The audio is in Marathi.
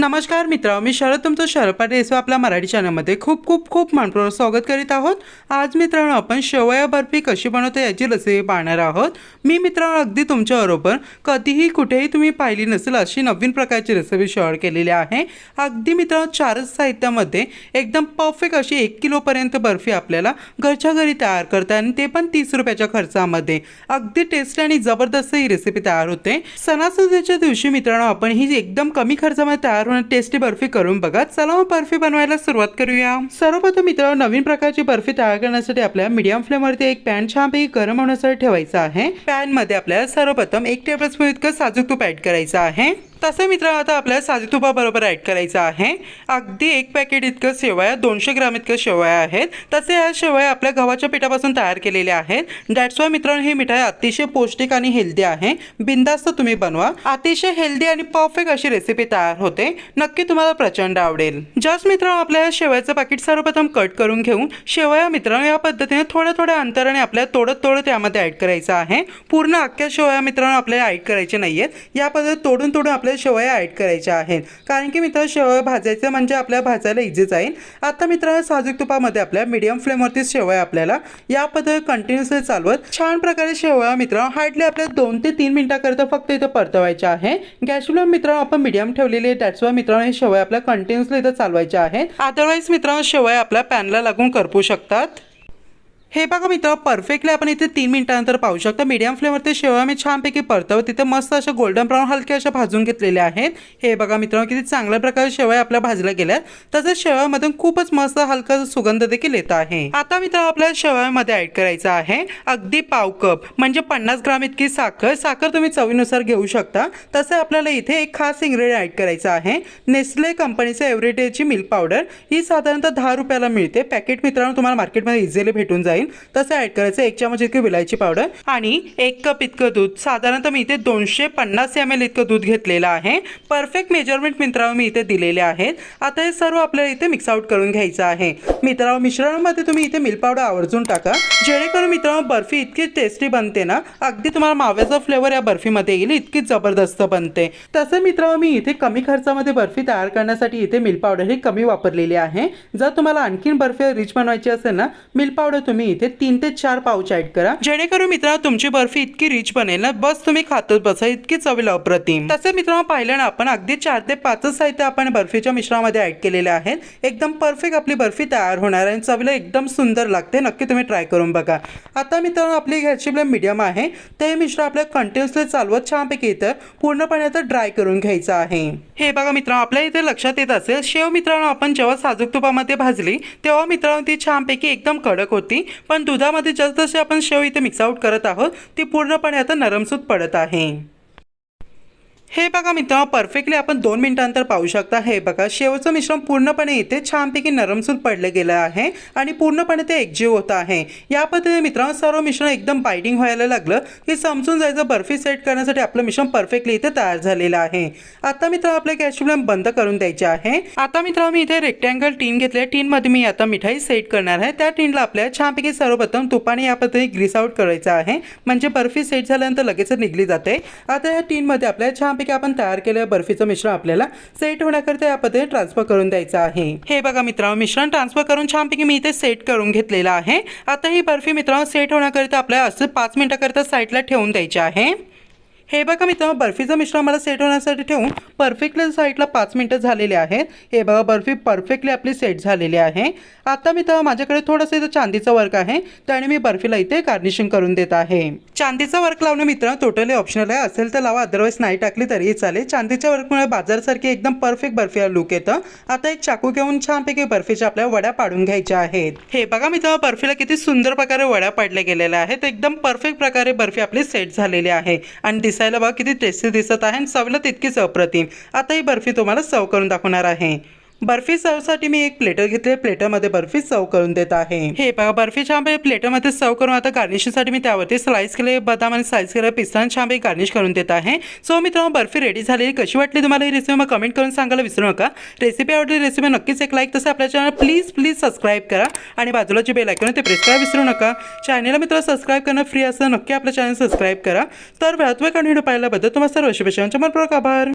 नमस्कार मित्र मी शरद तुमचं शरद पाटील रेसिपी आपल्या मराठी चॅनलमध्ये खूप खूप खूप मनपूर्वक स्वागत करीत आहोत. आज मित्रांनो आपण शेवया बर्फी कशी बनवतो याची रेसिपी पाहणार आहोत. मी मित्रांनो अगदी तुमच्याबरोबर कधीही कुठेही तुम्ही पाहिली नसेल अशी नवीन प्रकारची रेसिपी शेअर केलेली आहे. अगदी मित्रांनो चारच साहित्यामध्ये एकदम परफेक्ट अशी एक किलोपर्यंत बर्फी आपल्याला घरच्या घरी तयार करता आणि ते पण तीस रुपयाच्या खर्चामध्ये. अगदी टेस्टी आणि जबरदस्त ही रेसिपी तयार होते. सणासुदीच्या दिवशी मित्रांनो आपण ही एकदम कमी खर्चामध्ये तयार होणार टेस्टी बर्फी करून बघा. चला मग बर्फी बनवायला सुरुवात करूया. सर्वप्रथम मित्र नवीन प्रकारची बर्फी तयार करण्यासाठी आपल्याला मीडियम फ्लेमवरती एक पॅन छानपैकी गरम होण्यासाठी ठेवायचा आहे. पॅनमध्ये आपल्याला सर्वप्रथम एक टेबल स्पून इतकं साजूक तूप ऍड करायचं आहे. तसं मित्र आता आपल्याला साजूक तुपाबरोबर ॲड करायचं आहे. अगदी एक पॅकेट इतकं शेवया दोनशे ग्राम इतकं शेवया आहेत. तसे या शेवया आपल्या गव्हाच्या पिठापासून तयार केलेल्या आहेत. दॅट्स वाय मित्रांनो ही मिठाई अतिशय पौष्टिक आणि हेल्दी आहे. बिंदास्त तुम्ही बनवा. अतिशय हेल्दी आणि परफेक्ट अशी रेसिपी तयार होते. नक्की तुम्हाला प्रचंड आवडेल. जस्ट मित्रांनो आपल्या ह्या शेवयाचं पाकिट सर्वप्रथम कट करून घेऊन शेवया मित्रांनो या पद्धतीने थोड्या थोड्या अंतराने आपल्याला तोडत तोडत त्यामध्ये ॲड करायचं आहे. पूर्ण अख्ख्या शेवया मित्रांनो आपल्याला ॲड करायचे नाही आहेत या पद्धतीत तोडून तोडून आपल्याला शेवया ॲड करायच्या आहेत. कारण की मित्र शेवया भाजायचं म्हणजे आपल्या भाजायला इझी जाईल. आता मित्र साजूक तुपामध्ये आपल्या मीडियम फ्लेमवरती शेवया आपल्याला या पद्धतीने कंटिन्युअसली चालवत छान प्रकारे शेवया मित्र हार्डली आपल्याला दोन ते तीन मिनिटाकरता फक्त इथं परतवायच्या आहे. गॅसवर मित्र मित्रांनो आपण मीडियम ठेवलेली आहे. दॅट्स मित्रांनो हे शेवया आपल्या कंटिन्युअसली इथं चालवायच्या आहेत. अदरवाईज मित्रांनो शेवया आपल्या पॅनला लागून करपू शकतात. हे बघा मित्र परफेक्टली आपण इथे तीन मिनिटानंतर पाहू शकता. मीडियम फ्लेमवरती शेवया मी छानपैकी परतव तिथे मस्त अशा गोल्डन ब्राऊन हलक्या अशा भाजून घेतलेल्या आहेत. हे बघा मित्रांनो किती चांगल्या प्रकारे शेवया आपल्या भाजल्या गेल्या. तसेच शेवयामधून खूपच मस्त हलका सुगंध देखील येत आहे. आता मित्र आपल्याला शेवयामध्ये ऍड करायचं आहे अगदी पाव कप म्हणजे पन्नास ग्राम इतकी साखर. साखर तुम्ही चवीनुसार घेऊ शकता. तसे आपल्याला इथे एक खास इंग्रेडियंट ऍड करायचा आहे. नेस्ले कंपनीचे एव्हरीडेची मिल्क पावडर ही साधारणतः दहा रुपयाला मिळते. पॅकेट मित्रांनो तुम्हाला मार्केटमध्ये इझिली भेटून जाईल. तसं ऍड करायचं. एक चमच इतकी विलायची पावडर आणि एक कप इतकं दूध. साधारणतः मी इथे दोनशे पन्नास एम एल इतकं दूध घेतलेलं आहे. परफेक्ट मेजरमेंट मित्रांनो मी इथे दिलेले आहेत. आता हे सर्व आपल्याला इथे मिक्स आउट करून घ्यायचं आहे. मित्रांनो मिश्रणामध्ये तुम्ही इथे मिल्क पावडर आवर्जून टाका. जेणेकरून मित्रांनो बर्फी इतकी टेस्टी बनते ना अगदी तुम्हाला माव्याचा फ्लेवर या बर्फीमध्ये येईल. इतकी जबरदस्त बनते. तसं मित्रांनो मी इथे कमी खर्चामध्ये बर्फी तयार करण्यासाठी इथे मिल्क पावडर ही कमी वापरलेली आहे. जर तुम्हाला आणखीन बर्फी रिच बनवायची असेल ना मिल्क पावडर तुम्ही इथे तीन ते चार पाऊच ऍड करा. जेणेकरून मित्रांनो तुमची बर्फी इतकी रिच बनेल ना बस तुम्ही खातच बसा इतकी चवीला अप्रतिम. तसे मित्रांनो पाहिलं ना आपण अगदी चार ते पाचच साहित्य आपण बर्फीच्या मिश्रणामध्ये ऍड केलेले आहेत. एकदम परफेक्ट आपली बर्फी तयार होणार आहे चवीला एकदम सुंदर लागते. नक्की तुम्ही ट्राय करून बघा. आता मित्रांनो आपली गॅसची फ्लेम मीडियम आहे. ते मिश्रण आपल्या कंटिन्युअसली चालवत छानपैकी इथं पूर्णपणे आता ड्राय करून घ्यायचं आहे. हे बघा मित्रांनो आपल्या इथे लक्षात येत असेल शेव मित्रांनो आपण जेव्हा साजूक तुपामध्ये भाजली तेव्हा मित्रांनो ती छानपैकी एकदम कडक होती. पण दुधामध्ये जसजसे आपण शेव इथे मिक्स आउट करत आहोत ती पूर्णपणे आता नरमसूत पडत आहे. हे बघा मित्र परफेक्टली आपण दोन मिनिटांतर पाहू शकता. हे बघा शेवचं मिश्रण पूर्णपणे इथे छानपैकी नरमसूर पडलं गेलं आहे आणि पूर्णपणे ते एकजीव होत आहे. या पद्धतीने मित्रांनो सर्व मिश्रण एकदम बायडिंग व्हायला लागलं. की समजून जायचं बर्फी सेट करण्यासाठी आपलं मिश्रण परफेक्टली इथे तयार झालेलं आहे. आता मित्र आपले गॅस फ्लेम बंद करून द्यायचे आहे. आता मित्रांनो मी इथे रेक्टँगल टीन घेतले टीनमध्ये मी आता मिठाई सेट करणार आहे. त्या टीनला आपल्याला छानपैकी सर्वप्रथम तुपाने या पद्धतीने ग्रीस आउट करायचं आहे. म्हणजे बर्फी सेट झाल्यानंतर लगेच निघली जाते. आता या टीनमध्ये आपल्याला छान छानपैकी आपण तयार केलेलं बर्फीचं मिश्रण आपल्याला सेट होण्याकरता या पद्धतीने ट्रान्सफर करून द्यायचं आहे. हे बघा मित्रांनो मिश्रण ट्रान्सफर करून छानपैकी मी इथे सेट करून घेतलेलं आहे. आता ही बर्फी मित्रांनो सेट होण्याकरिता आपल्याला असं पाच मिनिटाकरता साईडला ठेवून द्यायची आहे. हे बघा मित्रांनो बर्फीचं मिश्रण मला सेट होण्यासाठी ठेवून परफेक्टली साईडला पाच मिनटं झालेले आहेत. हे बघा बर्फी परफेक्टली आपली सेट झालेली आहे. आता मित्रांनो माझ्याकडे थोडंसं इथं चांदीचं वर्क आहे. त्याने मी बर्फीला इथे गार्निशिंग करून देत आहे. चांदीचं वर्क लावणं मित्रांनो टोटली ऑप्शनल आहे. असेल तर लावा अदरवाईज नाही टाकली तरीही चालेल. चांदीच्या वर्कमुळे बाजारसारखी एकदम परफेक्ट बर्फीला लुक येतं. आता एक चाकू घेऊन छानपैकी बर्फीच्या आपल्या वड्या पाडून घ्यायच्या आहेत. हे बघा मित्रांनो बर्फीला किती सुंदर प्रकारे वड्या पाडल्या गेलेल्या आहेत. एकदम परफेक्ट प्रकारे बर्फी आपली सेट झालेली आहे. आणि दिसायला बघा किती टेस्टी दिसत आहे आणि सवलत तितकीच अप्रतिम. आता ही बर्फी तुम्हाला सर्व करून दाखवणार आहे. बर्फी चवसाठी मी एक प्लेटर घेतले प्लेटरमध्ये बर्फी सर्व करून देत आहे. हे बघा बर्फी छानपैकी प्लेटरमध्ये सर्व करून आता गार्निशिंगसाठी मी त्यावरती स्लाइस केले बदाम आणि स्लाइस केले पिस्ता छानपैकी गार्निश करून देत आहे. सो मित्रांनो बर्फी रेडी झालेली कशी वाटली तुम्हाला ही रेसिपी मग कमेंट करून सांगायला विसरू नका. रेसिपी आवडली रेसिपी नक्कीच एक लाईक तसं आपल्या चॅनल प्लीज प्लीज सबस्क्राईब करा. आणि बाजूला जे बेल ऐकून ते प्रेस करा विसरू नका. चॅनलला मित्र सबस्क्राईब करणं फ्री असं नक्की आपलं चॅनल सबस्क्राईब करा. तर वेळात वेळ कंटिन्यू पाहिल्याबद्दल तुम्हाला सर्व शुभेच्छांच्या मनपूर्वक आभार.